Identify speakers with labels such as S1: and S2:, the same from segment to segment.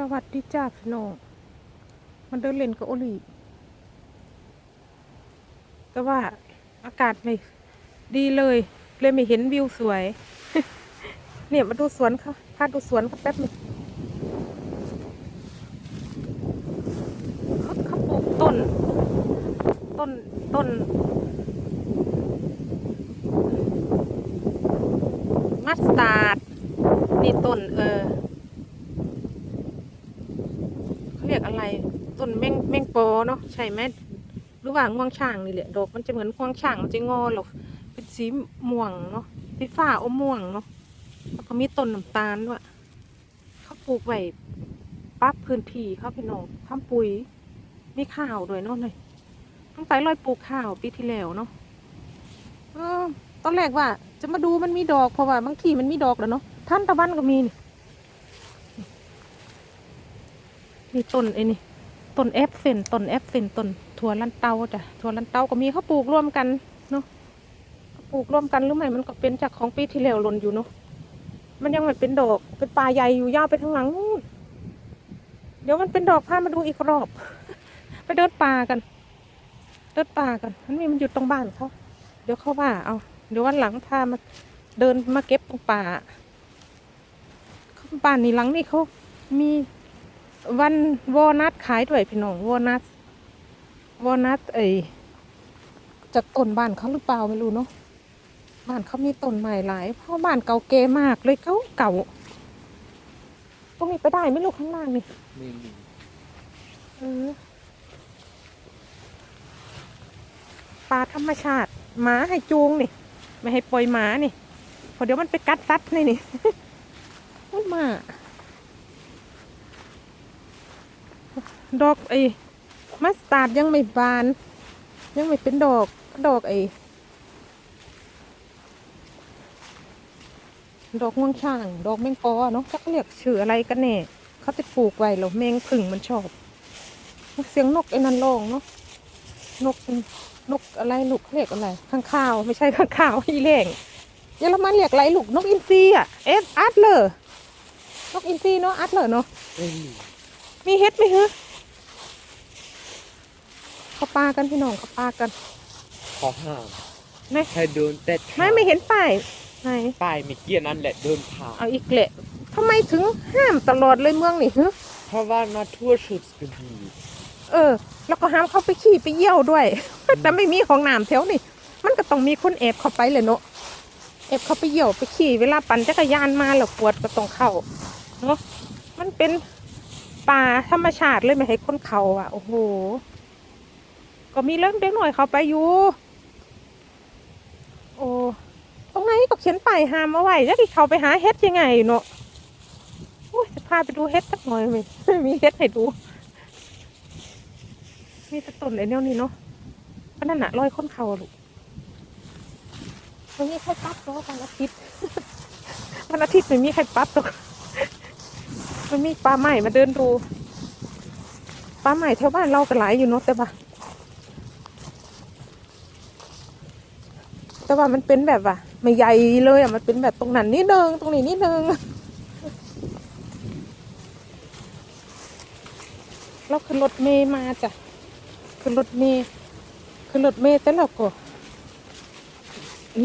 S1: สวัสดีจ้าพี่น้องมันเดินเล่นกับโอลีแต่ว่าอากาศไม่ดีเลย เลยไม่เห็นวิวสวย เนี่ยมาดูสวนค่ะพาดูสวนเขาแป๊บหนึงเขาเขาปลูกต้น ต้นต้น มัสตาร์ดนี่ต้นเออ เรียกอะไรต้นแมงแมงปอเนาะใช่ไหมหรือว่างวงช่างนี่แหละดอกมันจะเหมือนงวงช่างมันจะงอหรอกเป็นสีม่วงเนาะสีฟ้าอมม่วงเนาะแล้วก็มีต้นน้ำตาลด้วยเขาปลูกไว้ปั๊บพื้นที่เขาพี่น้องทำปุ๋ยมีข้าวด้วยเนาะเลยตั้งแต่ลอยปลูกข้าวปีที่แล้วเนาะตอนแรกว่าจะมาดูมันมีดอกเพราะว่าบางทีมันมีดอกแล้วเนาะท่านตะวันก็มีนี่ นี่ต้นไอ้นี่ต้นแอปเฟนต้นแอปเฟนต้นถั่วลันเตาจ้ะถั่วลันเตาก็มีเขาปลูกร่วมกันเนาะปลูกร่วมกันหรือไม่มันก็เป็นจากของปีที่แล้วหล่นอยู่เนาะมันยังไม่เป็นดอกเป็นป่าใหญ่อยู่ยาวไปทางหลังนู่นเดี๋ยวมันเป็นดอกพามาดูอีกรอบ ไปเดินป่ากันเดินป่ากันมันมีมันอยู่ตรงบ้านเขาเดี๋ยวเขาว่าเอาเดี๋ยววันหลังพามาเดินมาเก็บตรงป่าเขาบ้านนี่หลังนี่เขามี วันวอนัทขายด้วยพี่น้องวอนัทวอนัทเอ้ยจากต้นบ้านเขาหรือเปล่าไม่รู้เนาะบ้านเขามีต้นใหม่หลาย เพราะบ้านเก่าเกมากเลยเก่าเก่าตรงนี้ไปได้ไหม่ลูกข้างล่างนี่
S2: ไม่มี
S1: เออปลาธรรมชาติหมาให้จูงนี่ ไม่ให้ปล่อยหมานี่เพอเดี๋ยวมันไปกัดซัดนี่นี่มันมา ดอกไอ้มัสตาร์ดยังไม่บาน ยังไม่เป็นดอกดอกไอ้ดอกม่วงช่าง ดอกแมงปอเนาะเขาเรียกชื่ออะไรกันแน่เขาจะปลูกไว้แล้วแมงผึ่งมันชอบเสียงนกไอ้นันร้องเนาะนกนกอะไรลูกเขาเรียกอะไรข้างข้าวไม่ใช่ข้างข้าวอีเล่งเยอรมันเรียกอะไรลูกนกอินทรีอะเอฟอาร์ตเลอร์นกอินทรีเนาะอาร์ตเลอร์เนาะ
S2: ไม่มี
S1: มีเฮ็ดไหมฮะ เขาปลากันพี่น้องเขาปลากัน
S2: ขอห้าม
S1: ไม่
S2: ให้เดินแต่ทาง
S1: ไม่ไม่เห็นป้ายไหน
S2: ป้ายเมื่อกี้นั่นแหละเดินผ่าน
S1: เอาอีกแหละทำไมถึงห้ามตลอดเลยเมืองนี่ฮะ
S2: เพราะว่า Naturschutzgebiet
S1: เออ แล้วก็ห้ามเข้าไปขี้ไปเยี่ยวด้วย แต่ไม่มีของน้ำแถวนี่ มันก็ต้องมีคนแอบเข้าไปเลยเนาะแอบเข้าไปเยี่ยวไปขี่เวลาปั่นจักรยานมาแล้วปวดก็ต้องเข้าเนาะมันเป็นป่าธรรมชาติเลยไม่ให้คนเข้าอะ โอ้โห ก็มีเรื่องเด็กหน่อยเขาไปอยู่โอ้ตรงไหนก็เขียนป้ายห้ามเอาไว้จะที่เขาไปหาเฮ็ดยังไงเนาะโอ้ยจะพาไปดูเฮ็ดสักหน่อยไหมมีเฮ็ดให้ดู มีแต่ต้นไอ้แนวนี้เนาะก็นั่นน่ะรอยค้นเขาลูกวันนี้ใครปั๊บเนาะวันอาทิตย์วันอาทิตย์ไม่มีใครปั๊บหรอกมันมีปลาใหม่มาเดินดูปลาใหม่แถวบ้านเราก็หลายอยู่เนาะแต่ว่า แต่ว่ามันเป็นแบบว่าไม่ใหญ่เลยอะมันเป็นแบบตรงนั้นนิดนึงตรงนี้นิดนึงเราขึ้นรถเมย์มาจ้ะขึ้นรถเมย์ขึ้นรถเมย์แต่เราก็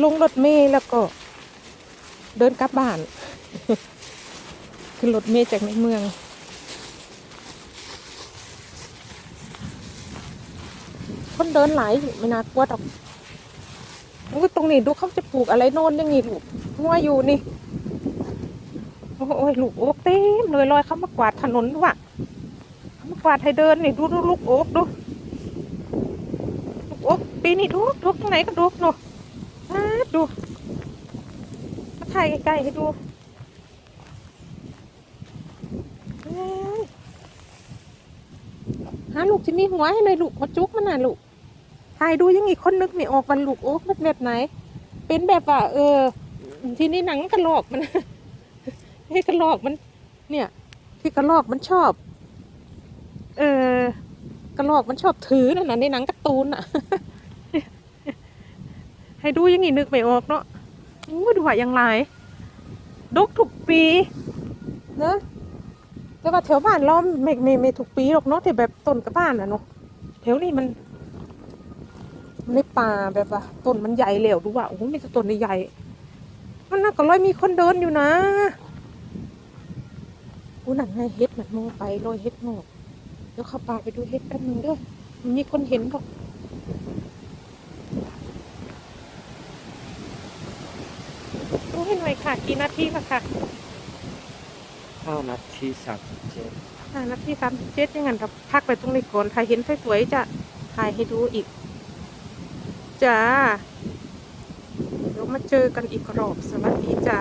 S1: ลงรถเมย์แล้วก็ เดินกลับบ้าน ขึ้นรถเมย์จากในเมืองคนเดินหลายไม่น่ากลัวดอก อุ๊ยตรงนี้ดูเขาจะปลูกอะไรโน่นอยังงี้ลูกงัวอยู่นี่ โอ้ยลูกโอ๊กเต็มเลยลอยเขามากวาดถนนด้วยเขามากวาดให้เดินนี่ดูดูลูกโอ๊กดูลูกโอ๊กปีนี้ดูดูตรงไหนก็ดูเนาะดูมาถ่ายใกล้ๆให้ดูเอ้ยหาลูกจะมีหัวให้หน่อยลูกมาจุกมันน่ะลูก ถ่ายดูยังอีกคนนึกไม่ออกวันลูกโอ๊กมันแบบไหน เป็นแบบว่า เออ ทีนี้หนังกระลอกมันให้กระลอกมัน เนี่ย ที่กระลอกมันชอบ เออกระลอกมันชอบถือนั่นน่ะในหนังการ์ตูนอะ ให้ดูยังอีนึกไม่ออกเนาะอู้ดูว่าอย่างไรดกทุกปีเนะแต่ว่าแถวบ้านเราไม่ไม่ไม่ทุกปีหรอกเนาะแต่แบบต้นกับบ้านอะเนาะแถวนี้มัน ในป่าแบบว่าต้นมันใหญ่เหลวดูว่าโอ้โหมีแต่ต้นใหญ่ๆมันน่าก็ร้อยมีคนเดินอยู่นะอู้หนังไงเฮ็ดมันโมไปลอยเฮ็ดงอกเดี๋ยวเข้าป่าไปดูเฮ็ดแป๊บนึงเด้อมันมีคนเห็นบอกดูให้หน่อยค่ะ กี่นาทีละค่ะ
S2: ห้านาทีสามสิบเจ็ด
S1: ห้านาทีสามสิบเจ็ดยังไงเราพักไปตรงนี้ก่อนถ่ายเห็นสวยๆจะถ่ายให้ดูอีก จ้าเดี๋ยวมาเจอกันอีกรอบสวัสดีจ้า